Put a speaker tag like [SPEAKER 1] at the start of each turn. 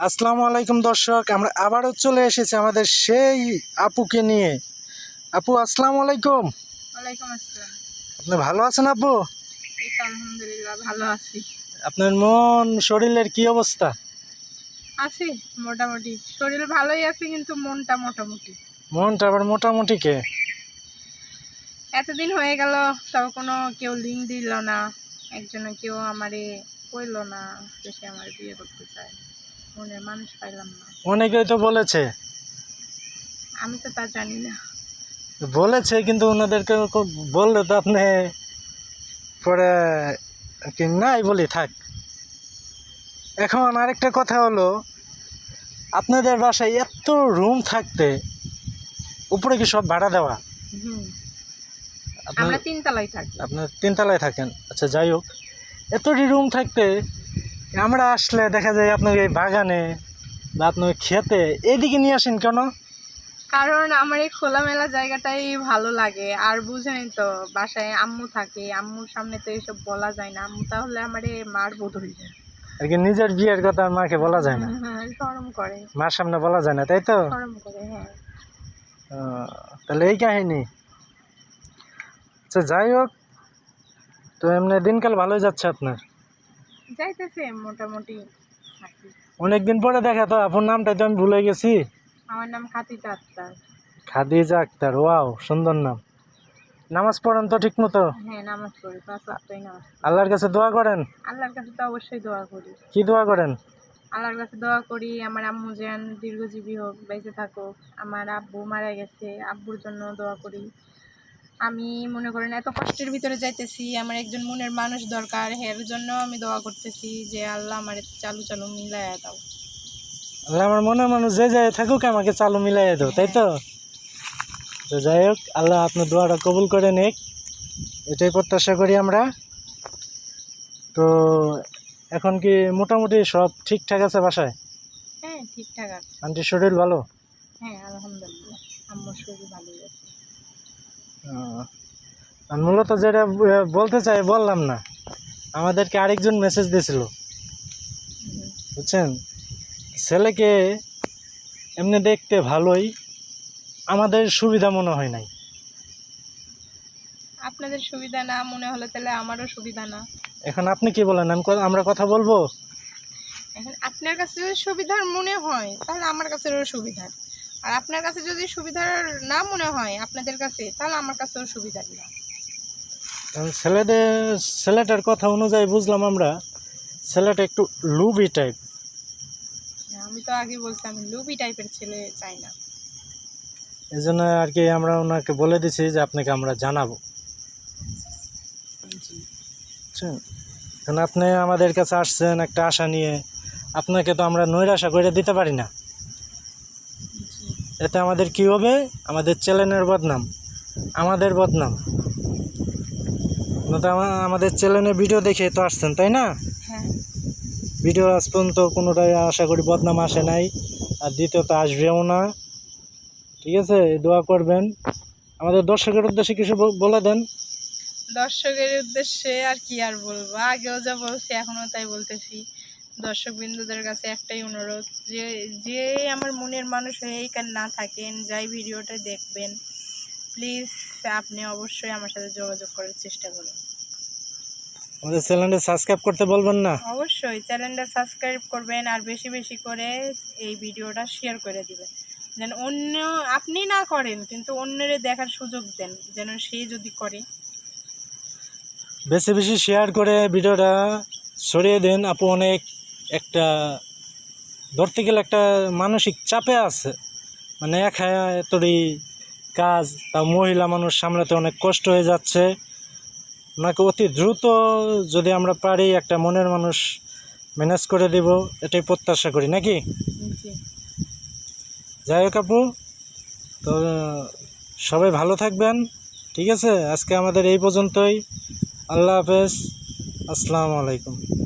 [SPEAKER 1] আসসালামু আলাইকুম দর্শক আমরা আবারও চলে এসেছি আমাদের সেই আপুকে নিয়ে। আপু আসসালামু আলাইকুম।
[SPEAKER 2] ওয়ালাইকুম আসসালাম।
[SPEAKER 1] আপনি ভালো আছেন আপু?
[SPEAKER 2] আলহামদুলিল্লাহ ভালো আছি।
[SPEAKER 1] আপনার মন শরীরের কি অবস্থা?
[SPEAKER 2] আছি মোটামুটি। শরীর ভালোই আছে কিন্তু মনটা মোটামুটি।
[SPEAKER 1] মনটা আবার মোটামুটি কে?
[SPEAKER 2] এতদিন হয়ে গেল তাও কোনো কেউ লিঙ্ক দিল না। একজনে কেউ আমারে কইলো না যে সে আমার বিয়ে করতে চায়। মনের মানুষ পাইলাম না।
[SPEAKER 1] অনেকেই তো বলেছে।
[SPEAKER 2] আমি তো তা জানি না।
[SPEAKER 1] বলেছে কিন্তু ওনাদেরকে বললে তো আপনি পরে কি নাই বলি থাক। এখন আরেকটা কথা হলো আপনাদের বাসায় এত রুম থাকতে উপরে কি সব ভাড়া দেওয়া?
[SPEAKER 2] আমরা তিনতলায় থাকি।
[SPEAKER 1] আপনার তিনতলায় থাকেন। আচ্ছা যাই হোক। এতটি রুম থাকতে আমরা আসলে দেখা যায় আপনার এই বাগানে বা আপনার খেতে এদিকে নিয়ে আসেন কেন?
[SPEAKER 2] কারণ আমার এই খোলামেলা জায়গাটাই ভালো লাগে। আর বুঝেন তো বাসায় আম্মু থাকে আম্মুর সামনে তো এসব বলা যায় না। আম্মু তাহলে আমারে মার বোধ হয়ে যায়।
[SPEAKER 1] আর কি নিজের বিয়ের কথা মাকে বলা যায় না?
[SPEAKER 2] হ্যাঁ, শরম করে।
[SPEAKER 1] মার সামনে বলা যায় না তাই তো?
[SPEAKER 2] শরম করে হ্যাঁ।
[SPEAKER 1] তাহলে এই কাহিনী। আচ্ছা যাই হোক তো এমনি দিনকাল ভালোই যাচ্ছে আপনার?
[SPEAKER 2] যাইতেছে মোটামুটি থাকি।
[SPEAKER 1] অনেক দিন পরে দেখা তো আপনার নামটা তো আমি ভুলে গেছি।
[SPEAKER 2] আমার নাম খাতিজা আক্তার।
[SPEAKER 1] খাদিজা আক্তার ওয়াও সুন্দর নাম। নামাজ পড়েন তো ঠিক মতো
[SPEAKER 2] হ্যাঁ নামাজ পড়ি পাঁচ ওয়াক্তই নামাজ
[SPEAKER 1] আল্লাহর কাছে দোয়া করেন?
[SPEAKER 2] আল্লাহর কাছে তো অবশ্যই দোয়া করি।
[SPEAKER 1] কি দোয়া করেন?
[SPEAKER 2] আল্লাহর কাছে দোয়া করি আমার আম্মু যেন দীর্ঘজীবী হোক বেঁচে থাকুক। আমার আব্বু মারা গেছে আব্বুর জন্য দোয়া করি। আমি মনে করেন এত কষ্টের ভিতরে যাইতেছি আমার একজন মনের মানুষ দরকার এর জন্য আমি দোয়া করতেছি যে আল্লাহ আমার চালু চালু মিলাইয়া দাও।
[SPEAKER 1] আল্লাহ আমার মনে মানুষ যে যায় থাকুক আমাকে চালু মিলাই দাও তাই তো? তো যাই হোক আল্লাহ আপনার দোয়াটা কবুল করে নিক। এটাই প্রত্যাশা করি আমরা। তো এখন কি মোটামুটি সব ঠিকঠাক আছে বাসায়?
[SPEAKER 2] হ্যাঁ ঠিকঠাক আছে।
[SPEAKER 1] আন্টির শরীর ভালো?
[SPEAKER 2] হ্যাঁ আলহামদুলিল্লাহ। আম্মুর শরীর ভালোই আছে।
[SPEAKER 1] মূলত যেটা বলতে চাই বললাম না। আমাদেরকে আরেকজন মেসেজ দিয়েছিল। বুঝছেন? ছেলেকে এমনি দেখতে ভালোই আমাদের সুবিধা মনে হয় নাই।
[SPEAKER 2] আপনাদের সুবিধা না মনে হলে তাহলে আমারও সুবিধা না।
[SPEAKER 1] এখন আপনি কি বলেন? আমি ক- আমরা কথা বলব?
[SPEAKER 2] এখন আপনার কাছে যদি সুবিধার মনে হয় তাহলে আমার কাছেও সুবিধার আর আপনার কাছে যদি সুবিধার না মনে হয় আপনাদের কাছে তাহলে আমার কাছেও সুবিধার না
[SPEAKER 1] কারণ ছেলেদের ছেলেটার কথা অনুযায়ী বুঝলাম আমরা ছেলেটা একটু লুবি টাইপ
[SPEAKER 2] আমি তো আগে বলছি আমি লুবি টাইপের ছেলে চাই না।
[SPEAKER 1] এই জন্য আর কি আমরা ওনাকে বলে দিছি যে আপনাকে আমরা জানাব। বুঝছেন এখন আপনি আমাদের কাছে আসছেন একটা আশা নিয়ে। আপনাকে তো আমরা নৈরাশা করে দিতে পারি না। এতে আমাদের কি হবে? আমাদের চ্যানেলের বদনাম। আমাদের বদনাম। তো আমাদের চ্যানেলে ভিডিও দেখে তো আসছেন তাই না?
[SPEAKER 2] হ্যাঁ।
[SPEAKER 1] ভিডিও আজ পর্যন্ত কোনোটাই আশা করি বদনাম আসে নাই আর দ্বিতীয়ত আসবেও না। ঠিক আছে? দোয়া করবেন। আমাদের দর্শকের উদ্দেশ্যে কিছু বলে দেন।
[SPEAKER 2] দর্শকের উদ্দেশ্যে আর কি আর বলব? আগেও যা বলছি এখনও তাই বলতেছি। দর্শক বিন্দুদের কাছে একটাই অনুরোধ যে যে আমার মনের মানুষ হয়েই কান না থাকেন যাই ভিডিওটা দেখবেন প্লিজ আপনি অবশ্যই আমার সাথে যোগাযোগ করার চেষ্টা করুন।
[SPEAKER 1] আমাদের চ্যানেলটা সাবস্ক্রাইব করতে বলবেন না?
[SPEAKER 2] অবশ্যই চ্যানেলটা সাবস্ক্রাইব করবেন আর বেশি বেশি করে এই ভিডিওটা শেয়ার করে দিবেন। যেন অন্য আপনি না করেন কিন্তু অন্যের দেখার সুযোগ দেন যেন সে যদি করে।
[SPEAKER 1] বেশি বেশি শেয়ার করে ভিডিওটা ছড়িয়ে দেন আপু অনেক। একটা ধরতে গেলে একটা মানসিক চাপে আছে। মানে একা এতই কাজ তা মহিলা মানুষ সামলাতে অনেক কষ্ট হয়ে যাচ্ছে। ওনাকে অতি দ্রুত যদি আমরা পারি একটা মনের মানুষ ম্যানেজ করে দেব এটাই প্রত্যাশা করি নাকি? যাই হোক আপু তো সবাই ভালো থাকবেন ঠিক আছে? আজকে আমাদের এই পর্যন্তই। আল্লাহ হাফেজ। আসসালামু আলাইকুম।